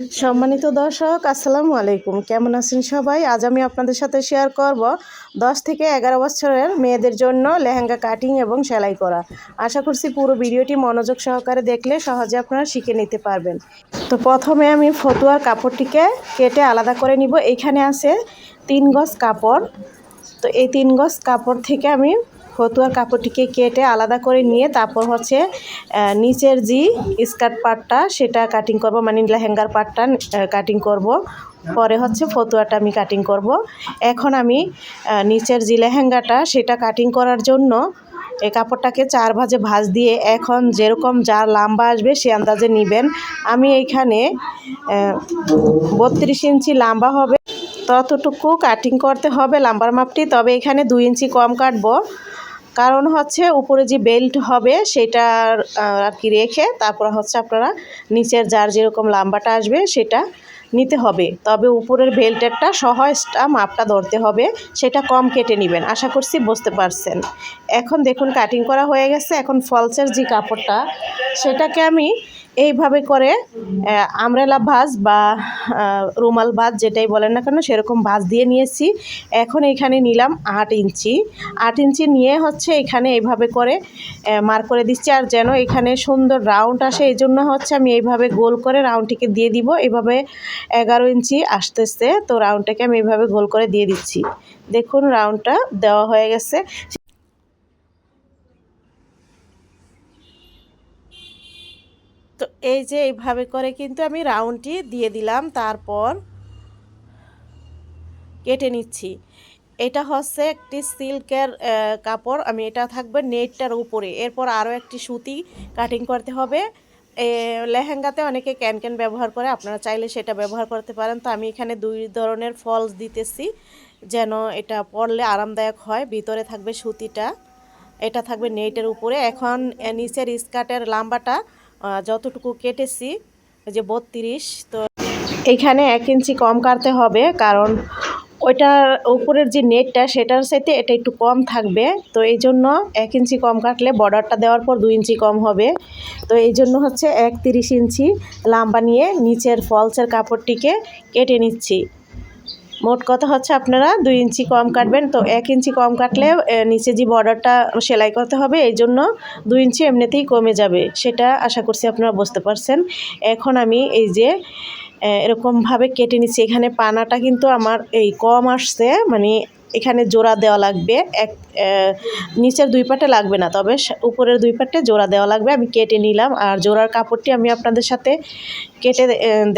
সম্মানিত দর্শক, আসসালামু আলাইকুম। কেমন আছেন সবাই? আজ আমি আপনাদের সাথে শেয়ার করব দশ থেকে এগারো বছরের মেয়েদের জন্য লেহেঙ্গা কাটিং এবং সেলাই করা। আশা করছি পুরো ভিডিওটি মনোযোগ সহকারে দেখলে সহজে আপনারা শিখে নিতে পারবেন। তো প্রথমে আমি ফতুয়ার কাপড়টিকে কেটে আলাদা করে নিব। এইখানে আছে তিন গজ কাপড়। তো এই তিন গজ কাপড় থেকে আমি ফতুয়ার কাপড়টিকে কেটে আলাদা করে নিয়ে তারপর হচ্ছে নিচের যে স্কার্ট পার্টটা সেটা কাটিং করব মানে লেহেঙ্গার পার্টটা কাটিং করব। পরে হচ্ছে ফতুয়াটা আমি কাটিং করব। এখন আমি নিচের যে লেহেঙ্গাটা সেটা কাটিং করার জন্য এই কাপড়টাকে চার ভাজে ভাজ দিয়ে এখন যেরকম যার লাম্বা আসবে সে আন্দাজে নেবেন। আমি এইখানে বত্রিশ ইঞ্চি লাম্বা হবে। ততটুকু কাটিং করতে হবে লাম্বার মাপটি, তবে এখানে দুই ইঞ্চি কম কাটবো। কারণ হচ্ছে উপরে যে বেল্ট হবে সেটা আর কি রেখে তারপর হচ্ছে আপনারা নিচের যার যেরকম লাম্বাটা আসবে সেটা নিতে হবে। তবে উপরের বেল্টেরটা সহজটা মাপটা ধরতে হবে, সেটা কম কেটে নেবেন। আশা করছি বুঝতে পারছেন। এখন দেখুন কাটিং করা হয়ে গেছে। এখন ফলসের যে কাপড়টা, সেটাকে আমি এইভাবে করে আমরেলা ভাজ বা রুমাল ভাজ যেটাই বলেন না কেন, সেরকম ভাজ দিয়ে নিয়েছি। এখন এখানে নিলাম আট ইঞ্চি। আট ইঞ্চি নিয়ে হচ্ছে এখানে এইভাবে করে মার করে দিচ্ছি। আর যেন এখানে সুন্দর রাউন্ড আসে এই জন্য হচ্ছে আমি এইভাবে গোল করে রাউন্ডটিকে দিয়ে দিব। এভাবে এগারো ইঞ্চি আসতেছে, তো রাউন্ডটাকে আমি এইভাবে গোল করে দিয়ে দিচ্ছি। দেখুন, রাউন্ডটা দেওয়া হয়ে গেছে। এই যে এইভাবে করে কিন্তু আমি রাউন্ডটি দিয়ে দিলাম, তারপর কেটে নিচ্ছি। এটা হচ্ছে একটি সিল্কের কাপড়, আমি এটা থাকবে নেটটার উপরে। এরপর আরও একটি সুতি কাটিং করতে হবে। লেহেঙ্গাতে অনেকে ক্যান ক্যান ব্যবহার করে, আপনারা চাইলে সেটা ব্যবহার করতে পারেন। তো আমি এখানে দুই ধরনের ফলস দিতেছি, যেন এটা পরলে আরামদায়ক হয়। ভিতরে থাকবে সুতিটা, এটা থাকবে নেটের উপরে। এখন নিচের স্কার্টের লাম্বাটা যতটুকু কেটেছি যে বত্রিশ, তো এইখানে এক ইঞ্চি কম কাটতে হবে, কারণ ওইটার উপরের যে নেটটা, সেটার সাথে এটা একটু কম থাকবে। তো এই জন্য এক ইঞ্চি কম কাটলে বর্ডারটা দেওয়ার পর দুই ইঞ্চি কম হবে। তো এই জন্য হচ্ছে এক তিরিশ ইঞ্চি লাম্বা নিয়ে নিচের ফলসের কাপড়টিকে কেটে নিচ্ছি। মোট কথা হচ্ছে আপনারা দুই ইঞ্চি কম কাটবেন। তো এক ইঞ্চি কম কাটলে নিচে যে বর্ডারটা সেলাই করতে হবে, এই জন্য দুই ইঞ্চি এমনিতেই কমে যাবে। সেটা আশা করছি আপনারা বুঝতে পারছেন। এখন আমি এই যে এরকমভাবে কেটে নিচ্ছি। এখানে পানাটা কিন্তু আমার এই কম আসছে মানে এখানে জোড়া দেওয়া লাগবে। এক নিচের দুই পাটে লাগবে না, তবে উপরের দুই পাটে জোড়া দেওয়া লাগবে। আমি কেটে নিলাম আর জোড়ার কাপড়টি আমি আপনাদের সাথে কেটে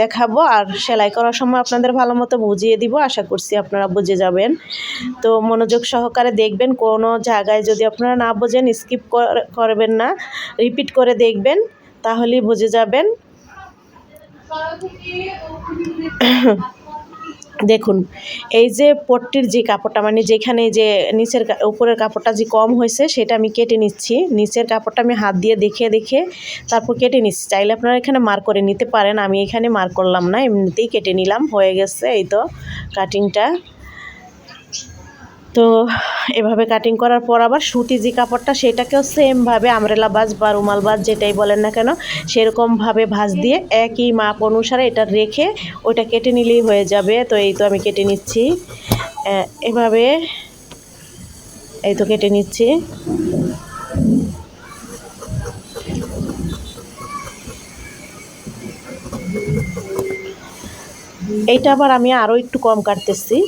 দেখাবো আর সেলাই করার সময় আপনাদের ভালো মতো বুঝিয়ে দিব। আশা করছি আপনারা বুঝে যাবেন। তো মনোযোগ সহকারে দেখবেন, কোনো জায়গায় যদি আপনারা না বোঝেন, স্কিপ করবেন না, রিপিট করে দেখবেন, তাহলেই বুঝে যাবেন। দেখুন, এই যে পট্টির যে কাপড়টা মানে যেখানে যে নিচের উপরের কাপড়টা যে কম হয়েছে, সেটা আমি কেটে নিচ্ছি। নিচের কাপড়টা আমি হাত দিয়ে দেখে দেখে তারপর কেটে নিচ্ছি। চাইলে আপনারা এখানে মার করে নিতে পারেন। আমি এখানে মার করলাম না, এমনিতেই কেটে নিলাম। হয়ে গেছে এই তো কাটিংটা তো এভাবে কাটিং করার পর আবার সুতি যে কাপড়টা, সেটাকেও সেমভাবে আমরেলা বাজ বা রুমাল বাজ যেটাই বলেন না কেন, সেরকমভাবে ভাঁজ দিয়ে একই মাপ অনুসারে এটা রেখে ওইটা কেটে নিলেই হয়ে যাবে। তো এই তো আমি কেটে নিচ্ছি। এভাবে এই তো কেটে নিচ্ছি। এইটা আবার আমি আরও একটু কম কাটতেছি।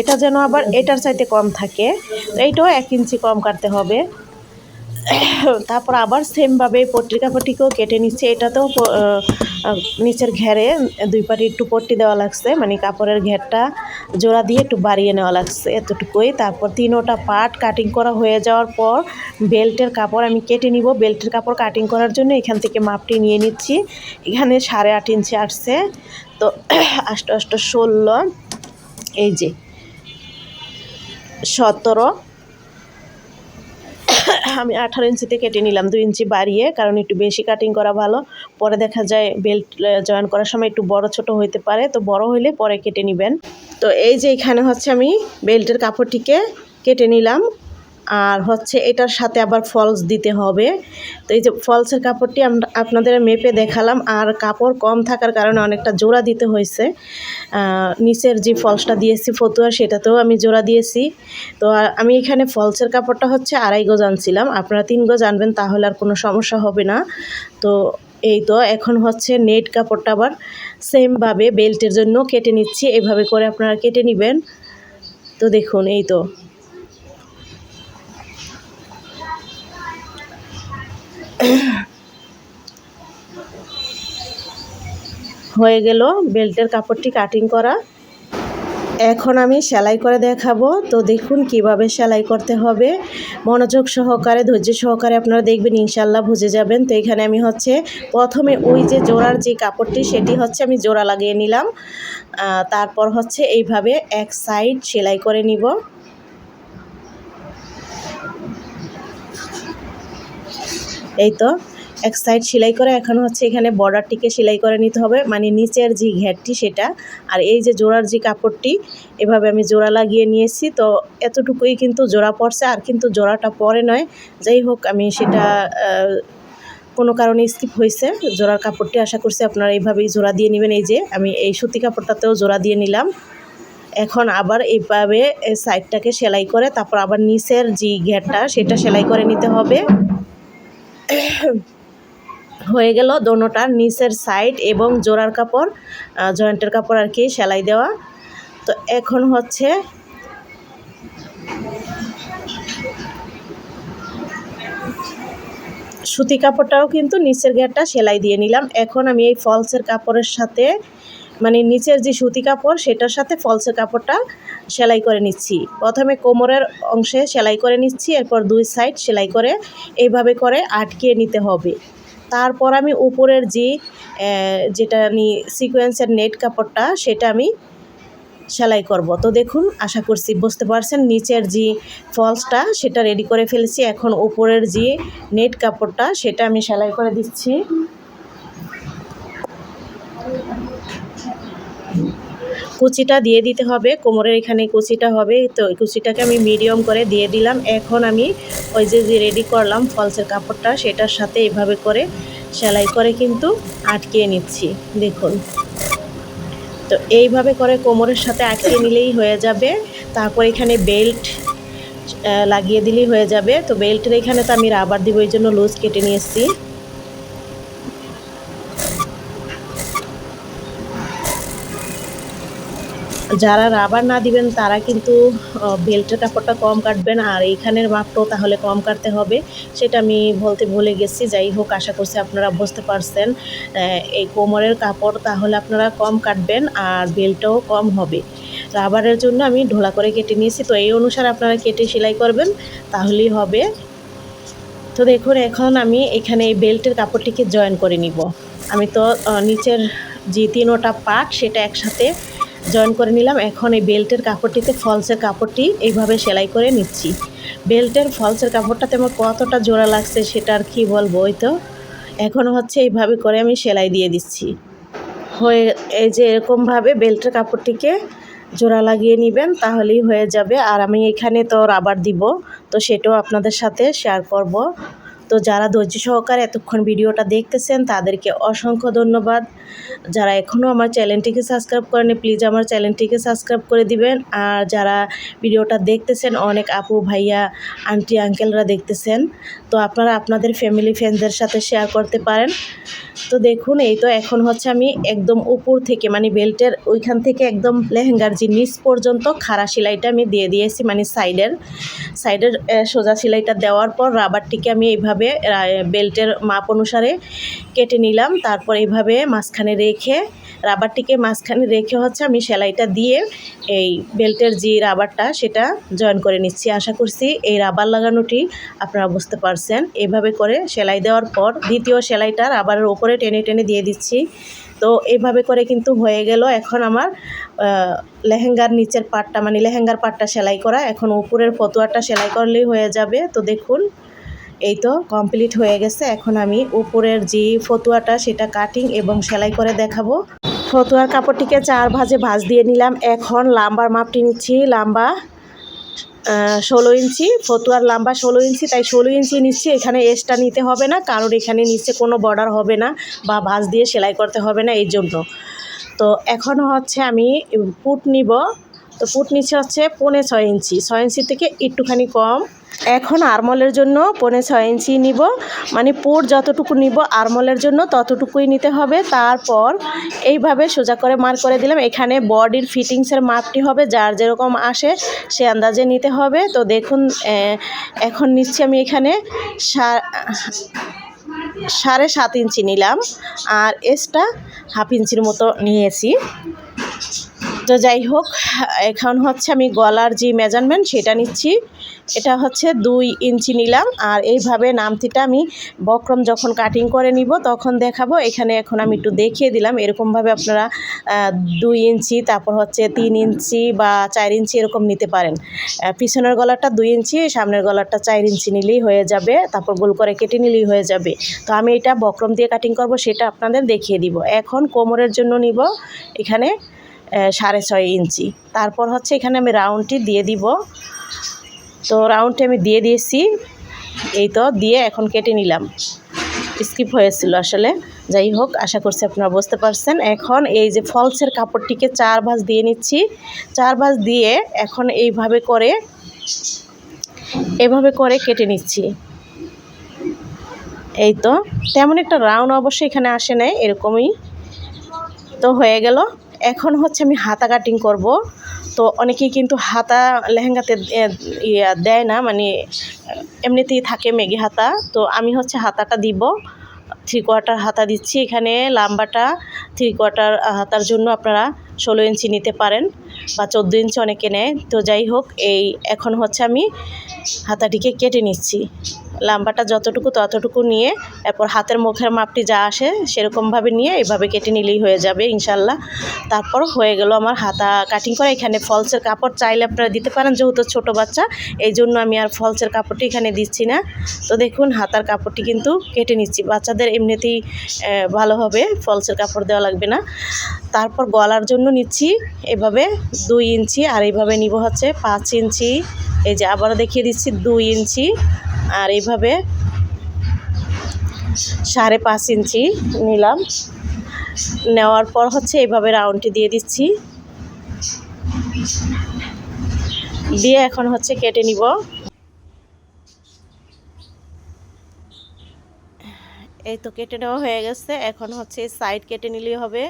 এটা যেন আবার এটার চাইতে কম থাকে, তো এইটাও এক ইঞ্চি কম কাটতে হবে। তারপর আবার সেমভাবে পট্টির কাপড়টিকেও কেটে নিচ্ছে। এটাতেও নিচের ঘেরে দুই পাটি একটু পট্টি দেওয়া লাগছে মানে কাপড়ের ঘেরটা জোড়া দিয়ে একটু বাড়িয়ে নেওয়া লাগছে এতটুকুই। তারপর তিনোটা পার্ট কাটিং করা হয়ে যাওয়ার পর বেল্টের কাপড় আমি কেটে নিব। বেল্টের কাপড় কাটিং করার জন্য এখান থেকে মাপটি নিয়ে নিচ্ছি। এখানে সাড়ে আট ইঞ্চি আসছে। তো আষ্ট আষ্ট ষোলো, এই যে সতেরো। আমি আঠারো ইঞ্চিতে কেটে নিলাম, দুই ইঞ্চি বাড়িয়ে, কারণ একটু বেশি কাটিং করা ভালো। পরে দেখা যায় বেল্ট জয়েন করার সময় একটু বড়, ছোট হইতে পারে, তো বড় হইলে পরে কেটে নেবেন। তো এই যে এখানে হচ্ছে আমি বেল্টের কাপড়টিকে কেটে নিলাম। আর হচ্ছে এটার সাথে আবার ফলস দিতে হবে। তো এই যে ফলসের কাপড়টি আমরা আপনাদের মেপে দেখালাম, আর কাপড় কম থাকার কারণে অনেকটা জোড়া দিতে হয়েছে। নিচের যে ফলসটা দিয়েছি ফতুয়া, সেটাতেও আমি জোড়া দিয়েছি। তো আমি এখানে ফলসের কাপড়টা হচ্ছে আড়াই গজ আনছিলাম। আপনারা তিন গজ আনবেন, তাহলে আর কোনো সমস্যা হবে না। তো এই তো, এখন হচ্ছে নেট কাপড়টা আবার সেমভাবে বেল্টের জন্য কেটে নিচ্ছি। এভাবে করে আপনারা কেটে নেবেন। তো দেখুন, এই তো। হয়ে গেল বেল্টের কাপড়টি কাটিং করা। এখন আমি সেলাই করে দেখাবো। তো দেখুন কীভাবে সেলাই করতে হবে। মনোযোগ সহকারে, ধৈর্য সহকারে আপনারা দেখবেন ইনশাল্লাহ বুঝে যাবেন। তো এখানে আমি হচ্ছে প্রথমে ওই যে জোড়ার যে কাপড়টি, সেটি হচ্ছে আমি জোড়া লাগিয়ে নিলাম। তারপর হচ্ছে এইভাবে এক সাইড সেলাই করে নিব। এই তো, এক সাইড সেলাই করে এখন হচ্ছে এখানে বর্ডারটিকে সেলাই করে নিতে হবে। মানে নিচের যে ঘেরটি সেটা, আর এই যে জোড়ার যে কাপড়টি, এভাবে আমি জোড়া লাগিয়ে নিয়েছি। তো এতটুকুই কিন্তু জোড়া পড়ছে আর কিন্তু জোড়াটা পরে নয়। যাই হোক, আমি সেটা কোনো কারণে স্কিপ হয়েছে। জোড়ার কাপড়টি আশা করছি আপনারা এইভাবেই জোড়া দিয়ে নেবেন। এই যে, আমি এই সুতি কাপড়টাতেও জোড়া দিয়ে নিলাম। এখন আবার এইভাবে এই সাইডটাকে সেলাই করে, তারপর আবার নিচের যে ঘেরটা, সেটা সেলাই করে নিতে হবে। হয়ে গেল দোনোটার নিচের সাইড এবং জোড়ার কাপড় জয়েন্টের কাপড় আর কি, সেলাই দেওয়া। তো এখন হচ্ছে সুতি কাপড়টাও কিন্তু নিচের ঘেরটা সেলাই দিয়ে নিলাম। এখন আমি এই ফলসের কাপড়ের সাথে মানে নিচের যে সুতি কাপড়, সেটার সাথে ফলসের কাপড়টা সেলাই করে নিচ্ছি। প্রথমে কোমরের অংশে সেলাই করে নিচ্ছি, এরপর দুই সাইড সেলাই করে এইভাবে করে আটকিয়ে নিতে হবে। তারপর আমি উপরের যে যেটা নি সিকোয়েন্সের নেট কাপড়টা, সেটা আমি সেলাই করব। তো দেখুন, আশা করছি বুঝতে পারছেন, নিচের যে ফলসটা, সেটা রেডি করে ফেলেছি। এখন উপরের যে নেট কাপড়টা, সেটা আমি সেলাই করে দিচ্ছি। কুচিটা দিয়ে দিতে হবে, কোমরের এখানে কুচিটা হবে, তো কুচিটাকে আমি মিডিয়াম করে দিয়ে দিলাম। এখন আমি ওই যে যে রেডি করলাম ফলসের কাপড়টা, সেটার সাথে এভাবে করে সেলাই করে কিন্তু আটকিয়ে নিচ্ছি, দেখুন। তো এইভাবে করে কোমরের সাথে আটকে নিলেই হয়ে যাবে। তারপর এখানে বেল্ট লাগিয়ে দিলেই হয়ে যাবে। তো বেল্টের এখানে তো আমি রাবার দিব, এই জন্য লুজ কেটে নিয়ে যারা রাবার না দিবেন, তারা কিন্তু বেল্টের কাপড়টা কম কাটবেন। আর এইখানের মাপটাও তাহলে কম কাটতে হবে। সেটা আমি বলতে ভুলে গেছি। যাই হোক, আশা করছি আপনারা বুঝতে পারছেন। এই কোমরের কাপড় তাহলে আপনারা কম কাটবেন আর বেল্টটাও কম হবে। রাবারের জন্য আমি ঢোলা করে কেটে নিয়েছি। তো এই অনুসারে আপনারা কেটে সেলাই করবেন, তাহলেই হবে। তো দেখুন, এখন আমি এখানে এই বেল্টের কাপড়টিকে জয়েন করে নিব। আমি তো নিচের যে তিনোটা পার্ট, সেটা একসাথে জয়েন করে নিলাম। এখন এই বেল্টের কাপড়টিতে ফলসের কাপড়টি এইভাবে সেলাই করে নিচ্ছি। বেল্টের ফলসের কাপড়টাতে আমার কতটা জোড়া লাগছে সেটা আর কী বলব ওই তো? এখন হচ্ছে এইভাবে করে আমি সেলাই দিয়ে দিচ্ছি। হয়ে, এই যে এরকমভাবে বেল্টের কাপড়টিকে জোড়া লাগিয়ে নেবেন তাহলেই হয়ে যাবে। আর আমি এখানে তো রাবার দিব, তো সেটাও আপনাদের সাথে শেয়ার করব। তো যারা ধৈর্য সহকারে এতক্ষণ ভিডিওটা দেখতেছেন, তাদেরকে অসংখ্য ধন্যবাদ। যারা এখনও আমার চ্যানেলটিকে সাবস্ক্রাইব করেনি প্লিজ আমার চ্যানেলটিকে সাবস্ক্রাইব করে দিবেন। আর যারা ভিডিওটা দেখতেছেন, অনেক আপু, ভাইয়া, আন্টি, আঙ্কেলরা দেখতেছেন, তো আপনারা আপনাদের ফ্যামিলি ফ্রেন্ডদের সাথে শেয়ার করতে পারেন। তো দেখুন, এই তো এখন হচ্ছে আমি একদম উপর থেকে মানে বেল্টের ওইখান থেকে একদম লেহেঙ্গার যে নিচ পর্যন্ত খাড়া সেলাইটা আমি দিয়ে দিয়েছি মানে সাইডের সাইডের সোজা সেলাইটা দেওয়ার পর রাবারটিকে আমি এইভাবে আহ, বেল্টের মাপ অনুসারে কেটে নিলাম। তারপর এইভাবে মাঝখানে রেখে রাবারটিকে মাঝখানে রেখে হচ্ছে আমি সেলাইটা দিয়ে এই বেল্টের যে রাবারটা সেটা জয়েন করে নিচ্ছি। আশা করছি এই রাবার লাগানোটি আপনারা বুঝতে পারছেন। এভাবে করে সেলাই দেওয়ার পর দ্বিতীয় সেলাইটা রাবারের ওপরে টেনে টেনে দিয়ে দিচ্ছি। তো এইভাবে করে কিন্তু হয়ে গেল এখন আমার লেহেঙ্গার নিচের পাটটা মানে লেহেঙ্গার পাটটা সেলাই করা। এখন উপরের ফতুয়াটা সেলাই করলেই হয়ে যাবে। তো দেখুন এই তো কমপ্লিট হয়ে গেছে। এখন আমি উপরের যে ফতুয়াটা, সেটা কাটিং এবং সেলাই করে দেখাবো। ফতুয়ার কাপড়টিকে চার ভাজে ভাঁজ দিয়ে নিলাম। এখন লাম্বার মাপটি নিচ্ছি। লাম্বা ষোলো ইঞ্চি। ফতুয়ার লম্বা ষোলো ইঞ্চি, তাই ষোলো ইঞ্চি নিচ্ছি। এখানে এক্সট্রা নিতে হবে না, কারণ এখানে নিচে কোনো বর্ডার হবে না বা ভাঁজ দিয়ে সেলাই করতে হবে না এই জন্য। তো এখন হচ্ছে আমি পুট নিব। তো পুট নিচে হচ্ছে পৌনে ছয় ইঞ্চি। ছয় ইঞ্চি থেকে একটুখানি কম। এখন আরমলের জন্য পৌনে ছয় ইঞ্চি নিব। মানে পুট যতটুকু নিব আরমলের জন্য ততটুকুই নিতে হবে। তারপর এইভাবে সোজা করে মার করে দিলাম। এখানে বডির ফিটিংসের মাপটি হবে, যার যেরকম আসে সে আন্দাজে নিতে হবে। তো দেখুন এখন নিচ্ছি আমি এখানে সাড়ে সাত ইঞ্চি নিলাম। আর এসটা হাফ ইঞ্চির মতো নিয়েছি। তো যাই হোক, এখন হচ্ছে আমি গলার যে মেজারমেন্ট সেটা নিচ্ছি। এটা হচ্ছে দুই ইঞ্চি নিলাম আর এইভাবে নামতিটা আমি বক্রম যখন কাটিং করে নিব তখন দেখাবো। এখানে এখন আমি একটু দেখিয়ে দিলাম, এরকমভাবে আপনারা দুই ইঞ্চি, তারপর হচ্ছে তিন ইঞ্চি বা চার ইঞ্চি এরকম নিতে পারেন। পিছনের গলাটা দুই ইঞ্চি, সামনের গলাটা চার ইঞ্চি নিলেই হয়ে যাবে, তারপর গোল করে কেটে নিলেই হয়ে যাবে। তো আমি এটা বক্রম দিয়ে কাটিং করব, সেটা আপনাদের দেখিয়ে দিব। এখন কোমরের জন্য নিব, এখানে সাড়ে ছয় ইঞ্চি। তারপর হচ্ছে এখানে আমি রাউন্ডটি দিয়ে দিব। তো রাউন্ডটি আমি দিয়ে দিয়েছি। এই তো দিয়ে এখন কেটে নিলাম। স্কিপ হয়েছিল আসলে। যাই হোক, আশা করছি আপনারা বুঝতে পারছেন। এখন এই যে ফলসের কাপড়টিকে চার ভাঁজ দিয়ে নিচ্ছি। চার ভাঁজ দিয়ে এখন এইভাবে করে, এভাবে করে কেটে নিচ্ছি। এই তো। তেমন একটা রাউন্ড অবশ্যই এখানে আসে নাই, এরকমই। তো হয়ে গেল। এখন হচ্ছে আমি হাতা কাটিং করব। তো অনেকেই কিন্তু হাতা লেহেঙ্গাতে ইয়া দেয় না মানে এমনিতেই থাকে মেঘে হাতা। তো আমি হচ্ছে হাতাটা দিব। থ্রি কোয়ার্টার হাতা দিচ্ছি এখানে, লাম্বাটা থ্রি কোয়ার্টার হাতার জন্য আপনারা ষোলো ইঞ্চি নিতে পারেন বা চোদ্দ ইঞ্চি অনেকে নেয়। তো যাই হোক, এই এখন হচ্ছে আমি হাতাটিকে কেটে নিচ্ছি। লাম্বাটা যতটুকু ততটুকু নিয়ে, এরপর হাতের মুখের মাপটি যা আসে সেরকমভাবে নিয়ে এভাবে কেটে নিলেই হয়ে যাবে ইনশাল্লাহ তারপর হয়ে গেল আমার হাতা কাটিং করা। এখানে ফলসের কাপড় চাইলে আপনারা দিতে পারেন, যেহেতু ছোটো বাচ্চা এই জন্য আমি আর ফলসের কাপড়টি এখানে দিচ্ছি না। তো দেখুন, হাতার কাপড়টি কিন্তু কেটে নিচ্ছি। বাচ্চাদের এমনিতেই ভালো হবে ফলসের কাপড় দেওয়া লাগবে না। তারপর গলার জন্য নিচ্ছি এভাবে দুই ইঞ্চি, আর এইভাবে নিব হচ্ছে পাঁচ ইঞ্চি। এই যে আবারও দেখিয়ে দিচ্ছি, দুই ইঞ্চি। আর এইভাবে সাড়ে পাঁচ ইঞ্চি নিলাম। নেওয়ার পর হচ্ছে এইভাবে রাউন্ডটি দিয়ে দিচ্ছি। দিয়ে এখন হচ্ছে কেটে নিব। এই তো কেটে নেওয়া হয়ে গেছে। এখন হচ্ছে সাইড কেটে নিলেই হবে।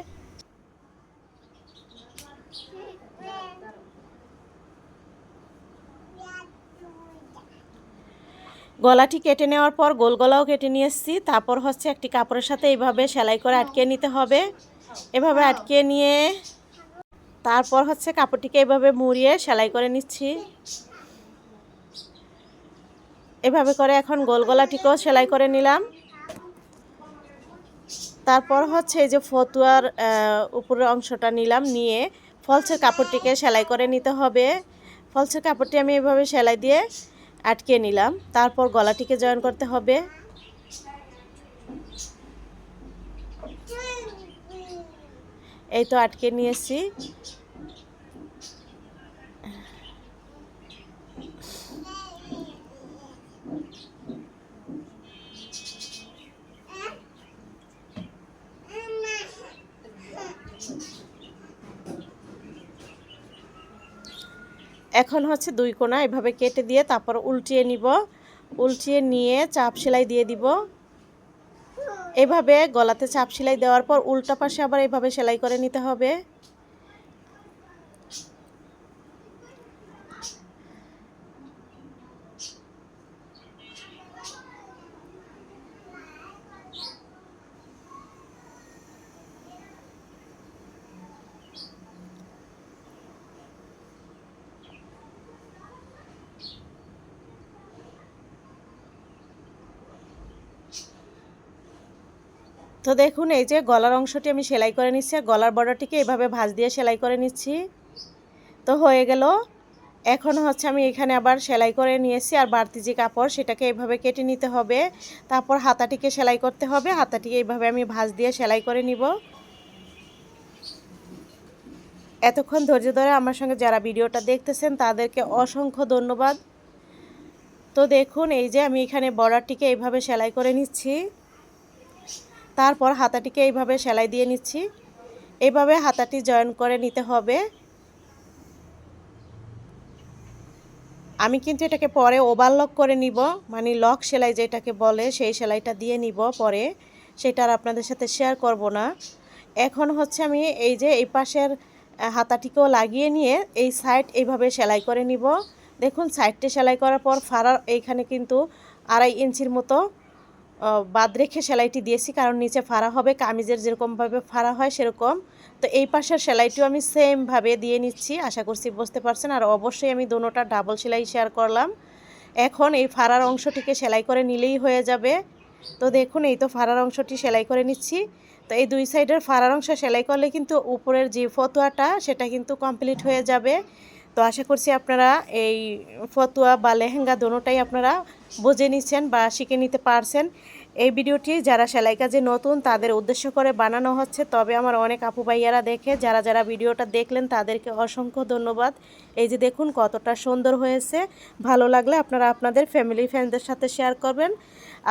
গলাটি কেটে নেওয়ার পর গোল গলাও কেটে নিয়ে এসেছি। তারপর হচ্ছে একটি কাপড়ের সাথে এইভাবে সেলাই করে আটকে নিতে হবে। এভাবে আটকে নিয়ে তারপর হচ্ছে কাপড়টিকে এভাবে মুড়িয়ে সেলাই করে নিচ্ছি। এভাবে করে এখন গোল গলাটিকেও সেলাই করে নিলাম। তারপর হচ্ছে এই যে ফতুয়ার উপরের অংশটা নিলাম, নিয়ে ফলসের কাপড়টিকে সেলাই করে নিতে হবে। ফলসের কাপড়টি আমি এভাবে সেলাই দিয়ে আটকে নিলাম। তারপর গলাটিকে জয়েন করতে হবে। এই তো আটকে নিয়েছি। এখন হচ্ছে দুই কোনা, এভাবে কেটে দিয়ে তারপর উল্টিয়ে নিব। উল্টিয়ে নিয়ে চাপ সেলাই দিয়ে দিব। এভাবে গলাতে চাপ সেলাই দেওয়ার পর উল্টা পাশে আবার এভাবে সেলাই করে নিতে হবে। তো দেখুন, এই যে গলার অংশটি আমি সেলাই করে নিচ্ছি আর গলার বর্ডারটিকে এভাবে ভাঁজ দিয়ে সেলাই করে নিচ্ছি। তো হয়ে গেল। এখন হচ্ছে আমি এখানে আবার সেলাই করে নিয়েছি আর বাড়তি যে কাপড় সেটাকে এভাবে কেটে নিতে হবে। তারপর হাতাটিকে সেলাই করতে হবে। হাতাটিকে এইভাবে আমি ভাঁজ দিয়ে সেলাই করে নিব। এতক্ষণ ধৈর্য ধরে আমার সঙ্গে যারা ভিডিওটা দেখতেছেন, তাদেরকে অসংখ্য ধন্যবাদ। তো দেখুন, এই যে আমি এখানে বর্ডারটিকে এইভাবে সেলাই করে নিচ্ছি। তারপর হাতাটিকে এইভাবে সেলাই দিয়ে নিচ্ছি। এইভাবে হাতাটি জয়েন করে নিতে হবে। আমি কিন্তু এটাকে পরে ওভারলক করে নিব মানে লক সেলাই যেটাকে বলে সেই সেলাইটা দিয়ে নিব পরে। সেটা আর আপনাদের সাথে শেয়ার করব না। এখন হচ্ছে আমি এই যে এই পাশের হাতাটিকেও লাগিয়ে নিয়ে এই সাইড এইভাবে সেলাই করে নিব। দেখুন সাইডটি সেলাই করার পর ফাড়ার এইখানে কিন্তু আড়াই ইঞ্চির মতো বাদ রেখে সেলাইটি দিয়েছি, কারণ নিচে ফাড়া হবে, কামিজের যেরকমভাবে ফাড়া হয় সেরকম। তো এই পাশের সেলাইটিও আমি সেমভাবে দিয়ে নিচ্ছি, আশা করছি বুঝতে পারছেন। আর অবশ্যই আমি দোনোটা ডাবল সেলাই শেয়ার করলাম। এখন এই ফাড়ার অংশটিকে সেলাই করে নিলেই হয়ে যাবে। তো দেখুন, এই তো ফাড়ার অংশটি সেলাই করে নিচ্ছি। তো এই দুই সাইডের ফাড়ার অংশ সেলাই করলে কিন্তু উপরের যে ফতুয়াটা, সেটা কিন্তু কমপ্লিট হয়ে যাবে। তো আশা করছি আপনারা এই ফতুয়া বা লেহেঙ্গা দোনোটাই আপনারা বুঝে নিচ্ছেন বা শিখে নিতে পারছেন। এই ভিডিওটি যারা সেলাই কাজে নতুন, তাদের উদ্দেশ্য করে বানানো হচ্ছে। তবে আমার অনেক আপু ভাইয়ারা দেখে, যারা যারা ভিডিওটা দেখলেন, তাদেরকে অসংখ্য ধন্যবাদ। এই যে দেখুন কতটা সুন্দর হয়েছে। ভালো লাগলে আপনারা আপনাদের ফ্যামিলি ফ্রেন্ডদের সাথে শেয়ার করবেন।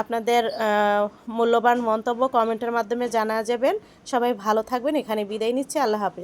আপনাদের মূল্যবান মন্তব্য কমেন্টের মাধ্যমে জানা যাবেন। সবাই ভালো থাকবেন। এখানে বিদায় নিচ্ছি। আল্লাহ হাফেজ।